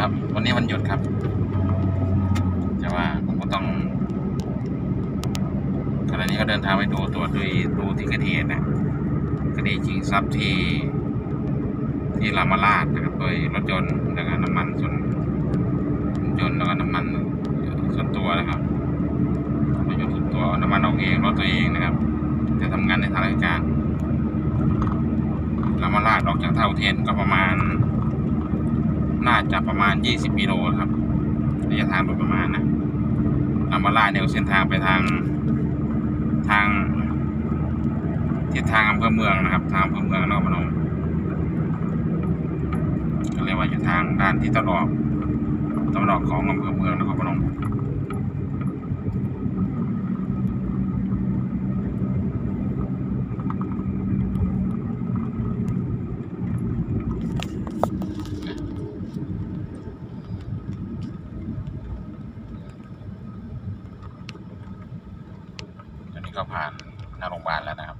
ครับ วันนี้วันหยุดครับ แต่ว่าผมก็ต้องขณะนี้ก็เดินทางไปดูตัวจดูดูที่เกิดเหตุนะคดีชิงทรัพย์ที่ที่รามาราชนะครับโดยรถยนต์แล้วก็น้ำมันส่วนรถยนต์แล้วก็น้ำมันส่วนตัวนะครับรถยนต์ส่วนตัวน้ำมันออกเองรถตัวเองนะครับจะทำงานในทางราชการรามาราชออกจากเท่าเทนก็ประมาณ น่าจะประมาณ 20กิโลครับระยะทางโดยประมาณนะรามาราแนวเส้นทางไปทางทางทิศทางอำเภอเมืองนะครับ ทางอำเภอเมืองนครพนมก็เรียกว่าอยู่ทางด้านที่ตะวันออกตะวันออกของอำเภอเมืองนครพนม ตอนนี้ก็ผ่านหน้าโรงพยาบาลแล้วนะครับ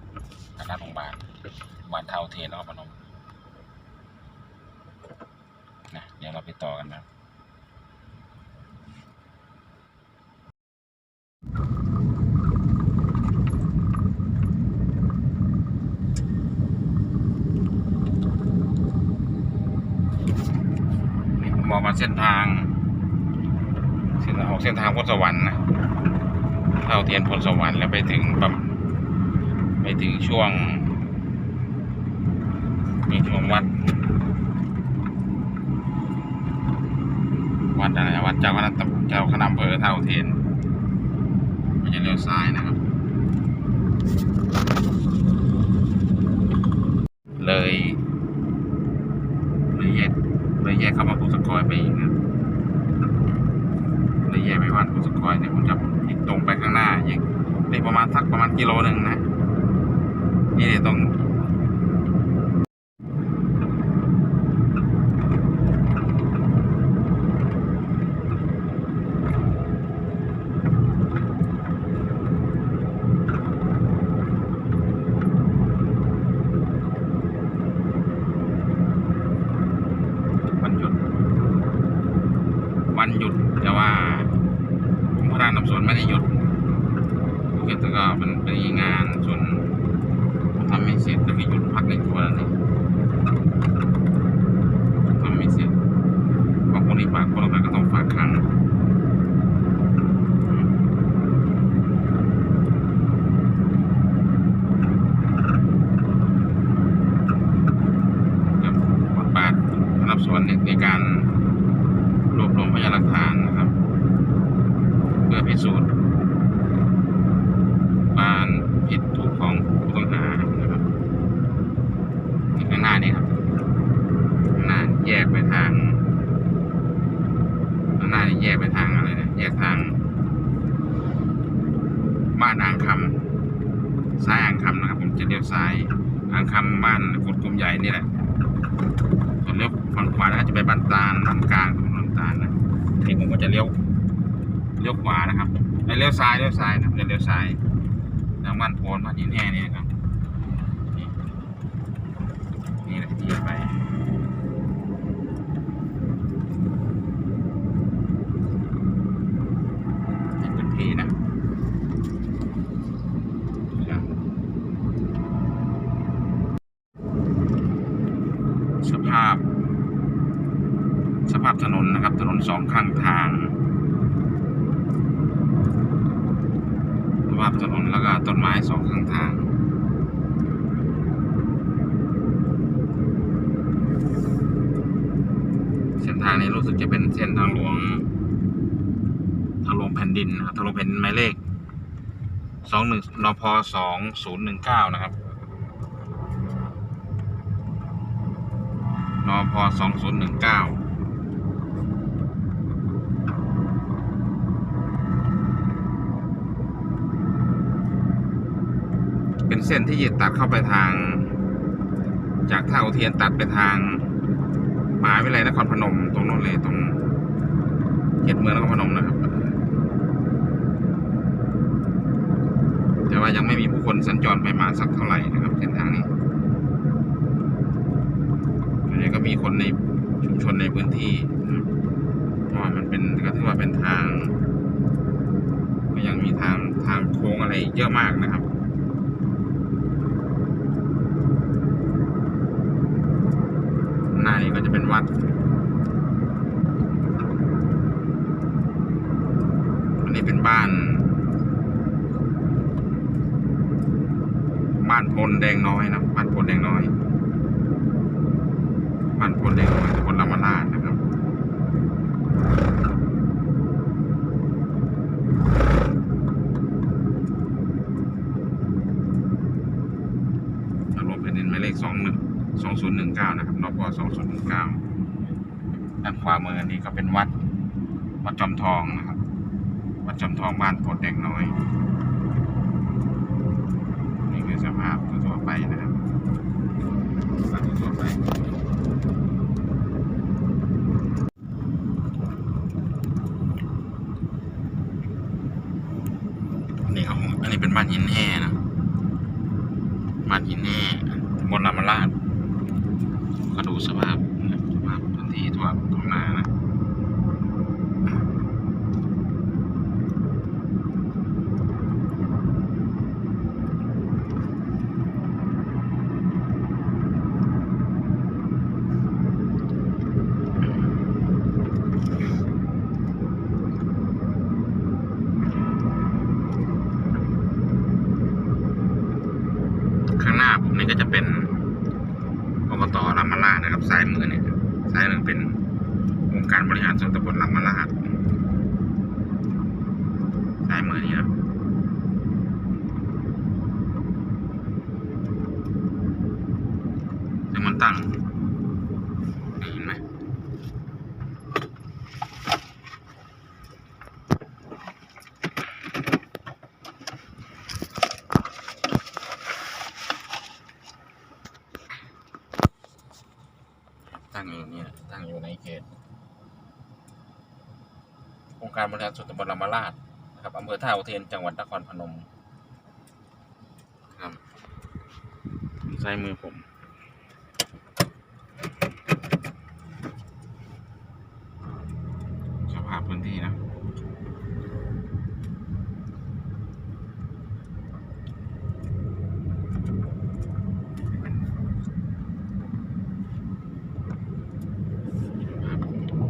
ผ่านหน้าโรงพยาบาลโรงพยาบาลเท่าเทนนครพนมนะเดี๋ยวเราไปต่อกันนะครับนี่ผมมองมาเส้นทาง เส้นทาง ออกเส้นทางพลสวรรค์นะเท่าเทียนพลสวรรค์แล้วไปถึงไปถึงช่วงมีช่วงวัด วัดอะไรวัดเจ้าคณะเจ้าคณะอำเภอเท่าเทียนมันจะเลี้ยวซ้ายนะครับ เลย เลยแยกเลยแยกเข้ามาปุสกอยไปอีกนะ เลยแยกไปวัดปุ สกอยเนี่ยผมจะอีกตรงไปข้างหน้าอีกได้ประมาณสักประมาณกิโลหนึ่งนะ นี่เนี่ยตรงวันหยุด วันหยุดแต่ว่าผมพระรานน้ำสวนไม่ได้หยุดภูเก็ตก็มันเป็นงานส่วนผมทำไม่เสร็จก็คือหยุดพักในตัวแล้วนี่ทำไม่เสร็จบางคนที่ฝากคนละไปก็ต้องฝากครั้งกับบทบาทรับสวนในการ รวบรวมพยานหลักฐานนะครับ เพื่อพิสูจน์การผิดถูกของผู้ต้องหานะครับที่ข้างหน้านี่ครับข้างหน้าแยกไปทางข้างหน้านี่แยกไปทางอะไรนะแยกทาง บ้านอ่างคำซ้ายอ่างคำนะครับ ผมจะ เลี้ยวซ้ายทางคำบ้านกดกลมใหญ่นี่แหละ ส่วนเลี้ยวฝั่งขวาน่าจะไปบ้านตาลบ้านกลางของบ้านตาลนะนี่ผมก็จะเลี้ยวเลี้ยวขวานะครับไอ้เลี้ยวซ้ายเลี้ยวซ้ายนะจะเลี้ยวซ้ายทางบ้านโพนบ้านยินแห่นี่นะครับนี่นี่แหละที่จะไปในพื้นที่นะครับ สภาพ สภาพถนนนะครับ ถนนสองข้างทาง สภาพถนนแล้วก็ต้นไม้สองข้างทางเส้นทางนี้รู้สึกจะเป็นเส้นทางหลวงทางหลวงแผ่นดินนะครับทางหลวงแผ่นดินหมายเลขสองหนึ่งนพสองศูนย์หนึ่งเก้านะครับ นพสองศูนย์หนึ่งเก้าเป็นเส้นที่ตัดเข้าไปทาง จากท่าอุเทียนตัดไปทางมหาวิทยาลัยนครพนม ตรงนู้นเลยตรงเขตเมืองนครพนมนะครับ แต่ว่ายังไม่มีผู้คนสัญจรไปมาสักเท่าไหร่นะครับเส้นทางนี้ หญ่ก็มีคนในชุมชนในพื้นที่นะครับมันเป็นก็ถือว่าเป็นทาง ก็ยังมีทางทางโค้งอะไรเยอะมากนะครับหน้านี้ก็จะเป็นวัดอันนี้เป็นบ้าน บ้านพลแดงน้อยนะ 2019ด้านขวามือนี้ก็เป็นวัด วัดจอมทองนะครับ วัดจอมทองบ้านโพดเด็กน้อย นี่คือสภาพทั่วไปนะครับสภาพทั่วไป เขตองค์การบริหารส่วนตำบลรามาราชนะครับอำเภอท่าอุเทนจังหวัดนครพนมครับซ้ายมือผม สภาพพื้นที่นะ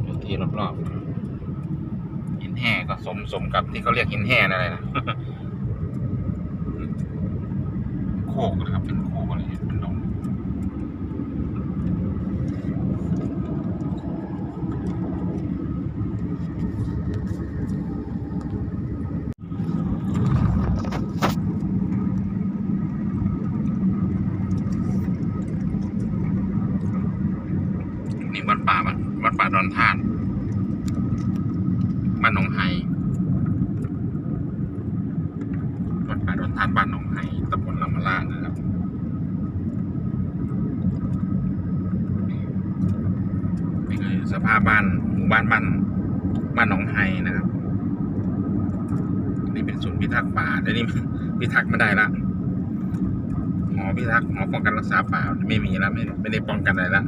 พื้นที่รอบๆหินแห่ก็ สมกับที่เขาเรียกหินแห่นั่นแหละนะโคกนะครับเป็นโคกอะไรเป็นดงนี่วัดป่าวัดวัดป่าดอนธาตุบ้านหนองไฮวัดป่าดอนธาตุบ้านหนองไฮตำบลลำมะลาดนะครับ นี่คือสภาพบ้านหมู่บ้านบ้านบ้านหนองไฮนะครับ นี่เป็นศูนย์พิทักษ์ป่าเดี๋ยวนี้ พิทักษ์ไม่ได้ละหม อป้องกันรักษาป่าไม่มีแล้วไม่ไม่ได้ป้องกันอะไรละ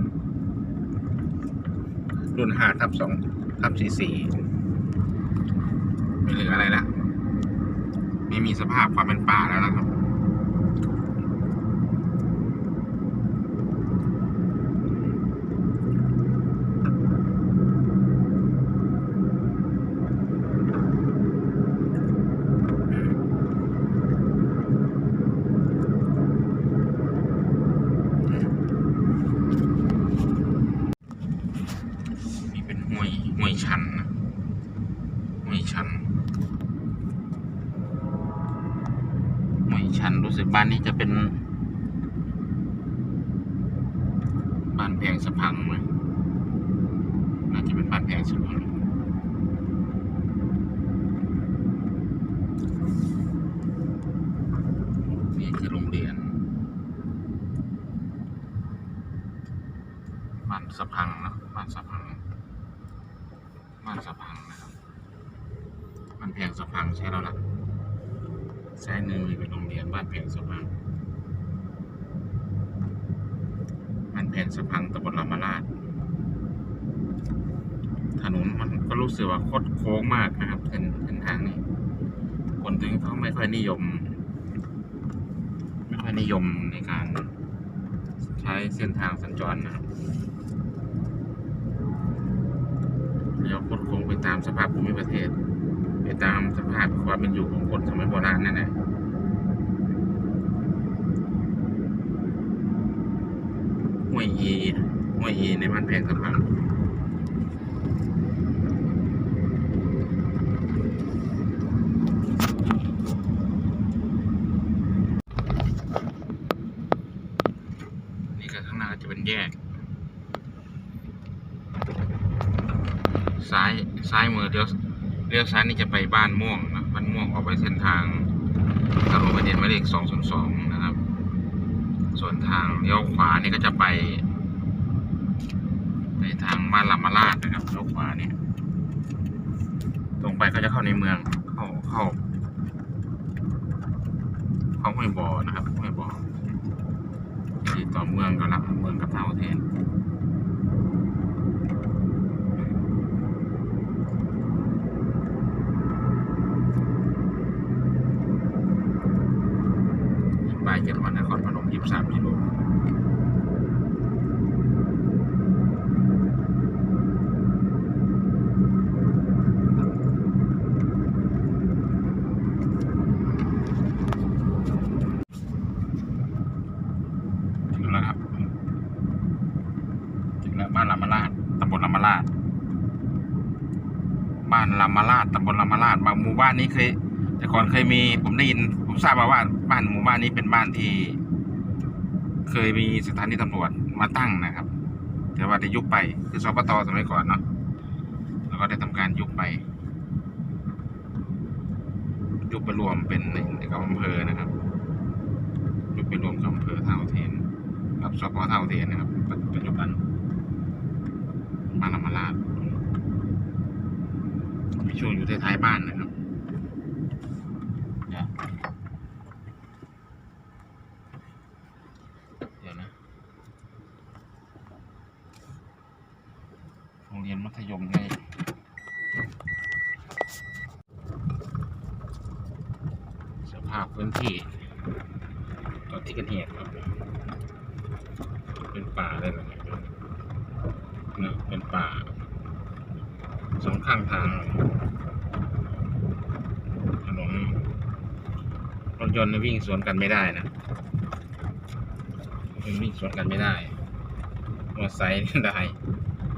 รุ่นห้าทับสองทับสี่สี่ไม่เหลืออะไรละไม่มีสภาพความเป็นป่าแล้วนะครับ นี่เป็นห้วยห้วยชันนะห้วยชันห้วยชันรู้สึกบ้านนี้จะเป็น บ้านแพงสะพังเลยน่าจะเป็นบ้านแพงสะพังนี่คือโรงเรียน บ้านสะพังเนะบ้านสะพัง บ้านสะพังนะครับบ้านแพงสะพังใช่แล้วล่ะซ้ายมือมีเป็นโรงเรียนบ้านแพงสะพัง บ้านแพง สะพังตำบลรามาราช ถนนมันก็รู้สึกว่าคดโค้งมากนะครับเส้นเส้นทางนี้ คนถึงเขาไม่ค่อยนิยม ไม่ค่อยนิยมในการใช้เส้นทางสัญจรนะครับเลี้ยวคดโค้งไปตามสภาพภูมิประเทศ ไปตามสภาพความเป็นอยู่ของคนสมัยโบราณนั่นแหละห้ วยอีห้วยอีในบ้านแพงสะพานนี่ก็ข้างหน้าจะเป็นแยก ซ้ายซ้ายมือเลี้ยวเลี้ยวซ้ายนี่จะไปบ้านม่วงนะบ้านม่วงออกไปเส้นทางถนนประเด็นหมายเลขสองศูนย์สอง ส่วนทางเลี้ยวขวานี่ก็จะไป ไปทางบ้านลำมาลาดนะครับเลี้ยวขวาเนี่ยตรงไปก็จะเข้าในเมืองเข้าเข้าเข้าห้วยบ่อนะครับห้วยบ่อที่ต่อเมืองก็รับเมืองกับท่าเทน ไปจังหวัดนครพนม23กิโลถึงแล้วครับ ถึงแล้วบ้านลำมาลาดตำบลลำมาลาด บ้านลำมาลาดตำบลลำมาลาดบางหมู่บ้านนี้เค ยแต่ก่อนเคยมีผมได้ยิน ผมทราบมาว่าบ้านหมู่บ้านนี้เป็นบ้านที่ เคยมีสถานีตำรวจมาตั้งนะครับ แต่ว่าได้ยุบไปคือสปตสมัยก่อนเนาะแล้วก็ได้ทำการยุบไปยุบไปรวมเป็นในกับอำเภอนะครับยุบไปรวมกับอำเภอท่าอุเทนกับสปท่าอุเทนนะครับปัจปัจจุบันบ้านำมาลาดมีช่วงอยู่ท้ายๆบ้านนะครับ เดี๋ยวเดี๋ยวนะ โรงเรียนมัธยมในสภาพพื้น ที่ตอนที่เกันเหตุครับ เป็นป่าเลยนะนะเป็นป่าสองข้างทางถนนรถยนต์วิ่งสวนกันไม่ได้นะรถยนวิ่งสวนกันไม่ได้ มอไซค์ได้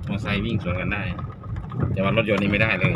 มอไซค์วิ่งสวนกันได้ แต่ว่ารถยนต์นี่ไม่ได้เลย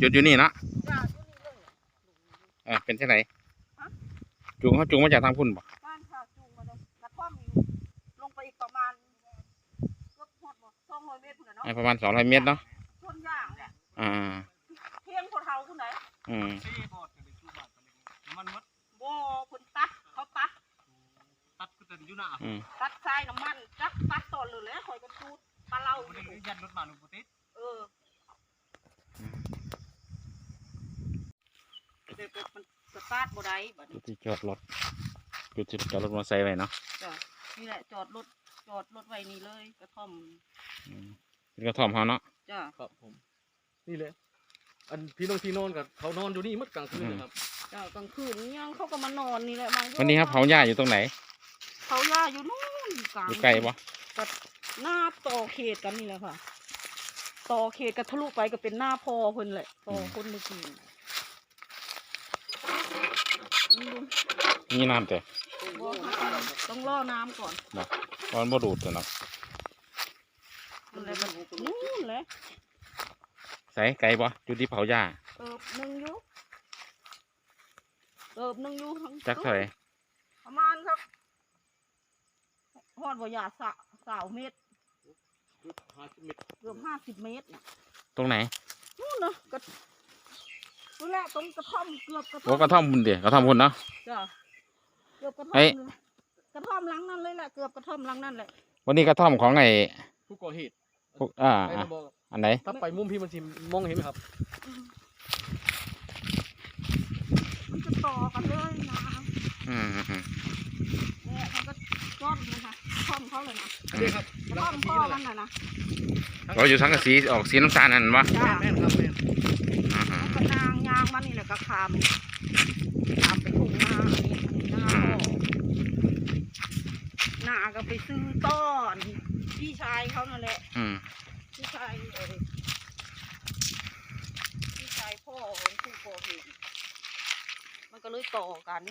จุดจุดอยู่นี่เนาะจ้าอยู่นี่เลยเออเป็นที่ไหนจูงเขาจูงมาจากทางพุ่นบ่บ้านค่ะจูงมาเลยกระท่อมอยู่ลงไปอีกประมาณเกือบหมดบ่สองร้อยเมตรพุ่นน่ะเนาะเออประมาณสองร้อยเมตรเนาะชนย่างเนี่ยอ่าเพียงคนเฮาผู้ไหนอืมซี่บอดกันในตู้บ้านกันเลยมันมดบ่คนตัดเขาตัดตัดก็เต็มอยู่หน้าอืมตัดทรายน้ำมันจักตัดต้นเลยแหละข่อยก็จูดปลาเล่าอวันยู่นี้ยันรถมาหนุ่มปติด เออเดี๋ยวมันสตาร์ทบ่ ได้บัดจุนี้ดที่จอดรถจุดที่จอดรถมอเตอร์ไซค์ไว้เนาะจ้ะนี่แหละจอดรถจอดรถไว้นี่เลยกระท่อมอืมเป็นกระท่อมเขาเนาะ จ้ะครับผม นี่เลยอันพี่น้องที่นอนกับเขานอนอยู่นี่มืดกลางคืนเลยครับ จ้ะกลางคืนนี่ยังเขาก็มานอนนี่แหละมาโยวันนี้ครับเผาหญ้าอยู่ตรงไหน เผาหญ้าอยู่นู่นกลางอยู่ไกลปะก็หน้าต่อเขตกันนี่แหละค่ะ ต่อเขตก็ทะลุไปก็เป็นหน้าพอเพิ่นแหละพอคนเมื่อกี้ นี่ดูนี่น้ำแต่บ่ต้องล่อน้ำก่อนตอนบ่ดูดตัวเนาะนั่นแหละมันนู่นแหละใส่ไกลปะจุดที่เผาหญ้าเติบหนึ่งอยู่เติบหนึ่งอยู่ทั้งจักเท่าไหร่ประมาณครับฮอดบ่ยาสะสาวเมตรห้าสิบเมตรเกือบห้าสิบเมตรน่ะตรงไหนนู่นเนาะกระ นู่นแหละตรงกระท่อมเกือบกระท่โอ้อมกระท่อมพุ่นเดียวกระท่อมพุ่นเนาะ จ้ะเกือบกระท่อเฮ้มยเลยกระท่อมหลังนั่นเลยแหละเกือบกระท่อมหลังนั่นแหละวันนี้กระท่อมของไอ้ผู้ก่อเหตุพวกอ่าไอ้อะระบอกอันไหนถ้าไปมุมพี่มันสิมองเห็นไหมครับอืมมันจะต่อกันเลยนะอืมอืมอืมเนี่ยเขาก็จอดเลยค่ะกระท่อมเขาเลยนะอันนี้ครับกระท่อมพ่อมันน่ะนะเราอยู่สังกะสีออกสีน้ำตาลนั่นปะจ้ะแม่นครับแม่น อืมอืม แล้วก็นางยางมันนี่แหละก็คามคามไปถุงนาอันนี้หน้าพ่อหน้าก็ไปซื้อต้อนพี่ชายเขานั่นแหละอืมพี่ชายเออพี่ชายพ่อของผู้ก่อเหตุมันก็เลยต่อกัน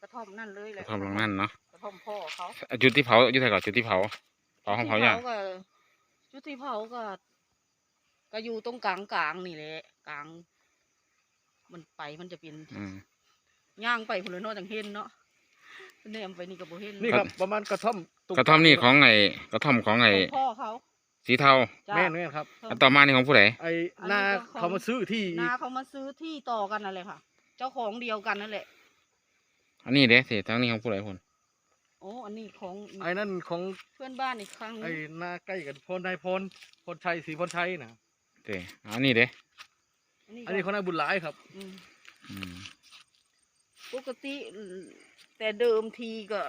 กระท่อมนั่นเลยแหกละระท่อมหลังนั่นเนาะกระท่อมพ่อเขาจุดที่เผาอยู่ไหนก่อนจุดที่เผาเผาห้องเผาหญ้าจุดที่ก็จุดที่เผาก็ ก็อยู่ตรงกลางกลางๆนี่แหละกลาง มันไปมันจะเป็นอืม ย่างไปพลเนาะจังเห็นเนาะแนมไปนี่ก็บ่เห็นนี่ครับประมาณกระท่อมตงกระท่อมนี่ของไอ้กระท่อมของไอ้ของพ่อเขาสีเทาจ้ะแม่นแม่นครับ อันต่อมานี่ของผู้ใดไอ้นาเขามาซื้อที่นาเขามาซื้อที่ต่อกันนั่นแหละค่ะ เจ้าของเดียวกันนั่นแหละอันนี้เด้สิทั้งนี้ของผู้ใดคนโอ้อันนี้ของไอ้นั่นของเพื่อนบ้านอีกครั้งหนึ่ไอ้งนาใกล้กันพลนายพลพลชัยศรีพลชัยนะ เด้อันนี้เด้อันนี้ของนายบุญหลายครับอืมอืมปกติ แต่เดิมทีก็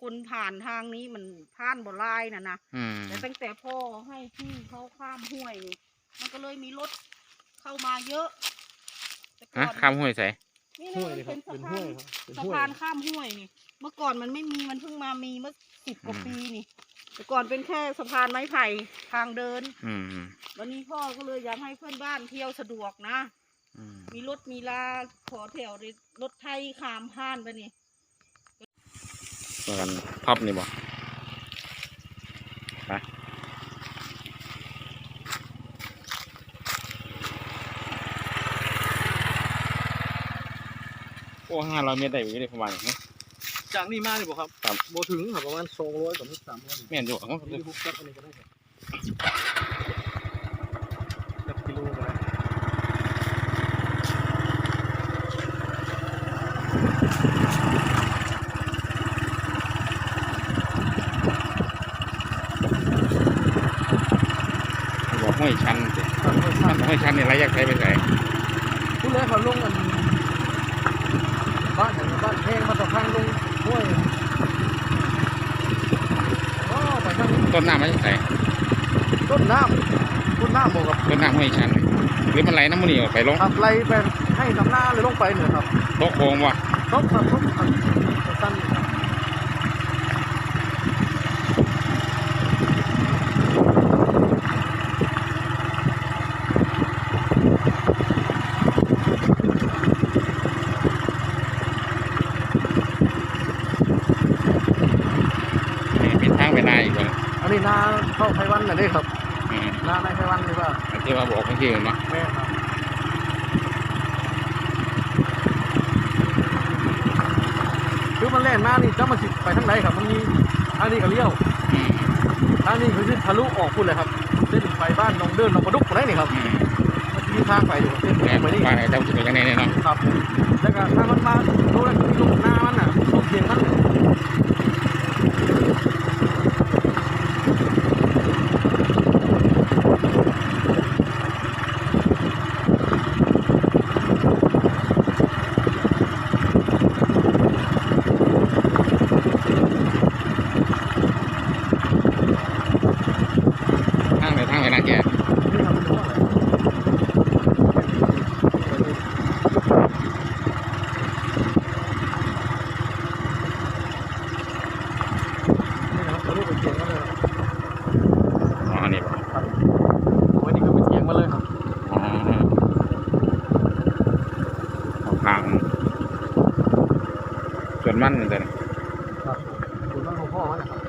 คนผ่านทางนี้มันผ่านบ่ไล่นะนะอืมแต่ตั้งแต่พ่อให้ที่เขาข้ามห้วยนี่มันก็เลยมีรถเข้ามาเยอะแต่ก่ฮะอนข้ามห้วยใส่นี่ห้วยนะเลยมันครัเป็บนสะเป็นห้พาวยนครับเป็นสะห้วยพานข้ามห้วยนี่ เมื่อก่อนมันไม่มีมันเพิ่งมามีเมื่อสิบกว่าปีนี่ แต่ก่อนเป็นแค่สะพานไม้ไผ่ทางเดิน อืมอืม วันนี้พ่อก็เลยอยากให้เพื่อนบ้านเที่ยวสะดวกนะ อืมมีรถมีลาขอแถวเลยรถไทยขามผ่านไปนี่แล้วกันพับนี่บ่ไปโอ้ห้าร้อยเมตรได้อยู่ได้ประมาณนี้ จากนี่มาเลยบอกครับครับ โบถึงครับประมาณสองร้อยกว่าเมตรสามร้อยแม่นอยู่ของนี่ฮุกจับอันนี้ก็ได้ครับจับกิโลก็ได้ บอก ห้วยชันสิบห้วยมัชันห้วยชันนี่ไรอยากใช้ไปใส่ผู้แรกเขาลงกันบ้านอย่างบ้านแพงมาต่อทางลงห้วยอ๋อไปทางต้นน้ำมันจะใส่ต้นน้ำต้นน้ำบอกกับต้นน้ำห้วยชันหรือมันไหลน้ำมันนี่ออกไปลงขับไล่ไปให้น้ำหน้าเลยลงไปเนี่ยครับต๊ะโค้งว่ะต้องขับต้องขับสั้นครับไปนาอีกคน อันนี้นาเข้าไพวันน่ะเด้ครับ อืม หน้าในไพวันหรือว่า ที่ว่า บอกเมื่อกี้เนาะแม่ครับคือมันแล่นมานี่จะมาสิไปทางไหนครับมันมีทางนี้ก็เลี้ยวอืมทางนี้คือทะลุออกพุ่นเลยครับเส้นไปบ้านหนองเดินหนองประดุกอะไรนี่ครับอืมมันจะมีทางไปอยู่เส้นแม่ไปนี่ไปเจ้าจะไปยังไงเนี่ยเนาะครับแล้วก็ถ้ามันมาดูแล้วคือลูกหน้ามันน่ะตกเทียงมันเลย ทางไหนทางไหนนะแก นี่ครับเป็นว่าอะไรนี่นะครับทะลุไปเทียงมันเลยครับ อ๋ออันนี้ป่ะ ครับโอ้ยนี่ก็เป็นเทียงมาเลยครับ อ๋อออกทางส่วนมันนี่แต่ ครับคุณบ้านของพ่อมันนะครับ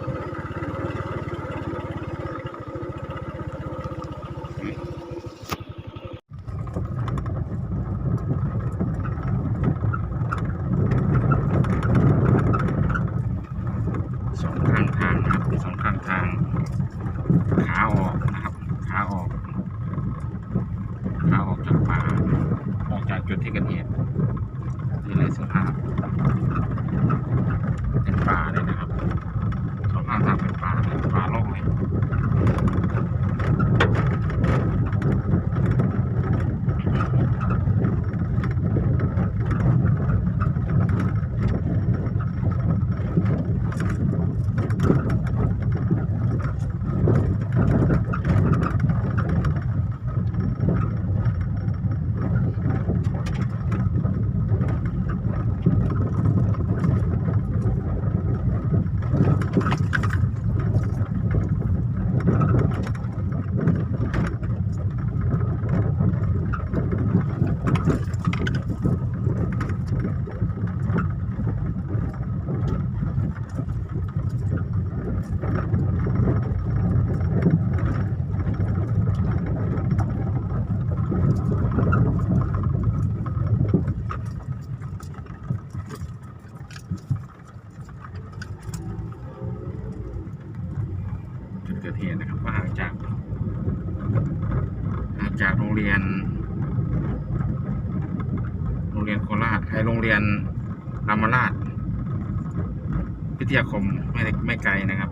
สองข้างทางนะครับสองข้างทางขาออกนะครับขาออกขาออกจากป่าออกจากจุดที่เกิดเหตุที่ไร สภาพเป็นป่าเลยนะครับสองข้างทางเป็นป่าเลยป่าโลกเลย จุดเกิดเหตุนะครับก็ห่างจากห่างจากโรงเรียน โรงเรียนโคราชไอโรงเรียนรามราชพิทยาคมไม่ได้ไม่ไกลนะครับ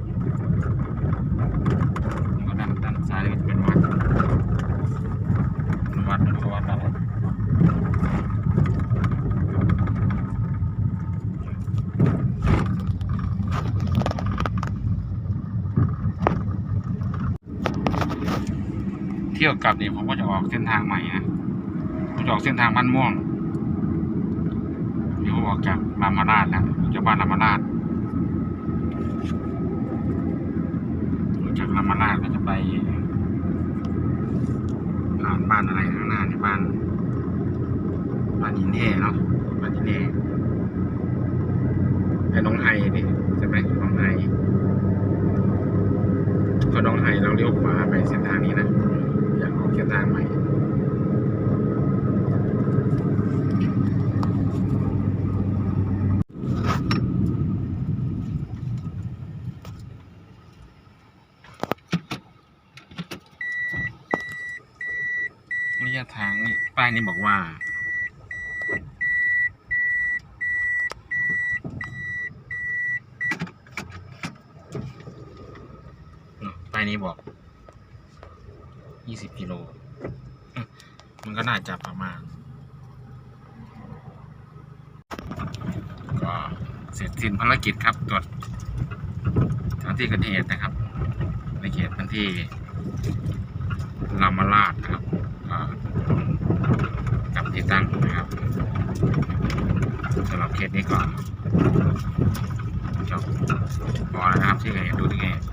แล้วก็ด้านด้านซ้ายก็จะเป็นวัดเป็นวัดเป็นวัดอะไรเที่ยวกลับนี่ผมก็จะออกเส้นทางใหม่นะผมจะออกเส้นทางบ้านม่วงเดี๋ยวออกจากรามราชแล้วจากบ้านรามราชออกจากรามาราชก็จะไปผ่านบ้านอะไรข้างหน้าในบ้านบ้านหินแห่เนาะบ้านหินแห่ไอ้น้องไฮดิใช่ไหมน้องไฮก็น้องไฮเราเลี้ยวขวาไปเส้นทางนี้นะ เส้นทางใหม่ระยะทางนี่ป้ายนี้บอกว่าป้ายนี้บอก ยี่สิบกิโล มันก็น่าจะประมาณ ก็เสร็จสิ้นภารกิจครับ ตรวจสถานที่เกิดเหตุนะครับ ในเขตพื้นที่รามาราชนะครับกับที่ตั้งนะครับสำหรับเคสนี้ก่อนจบพอนะครับที่เกิดเหตุ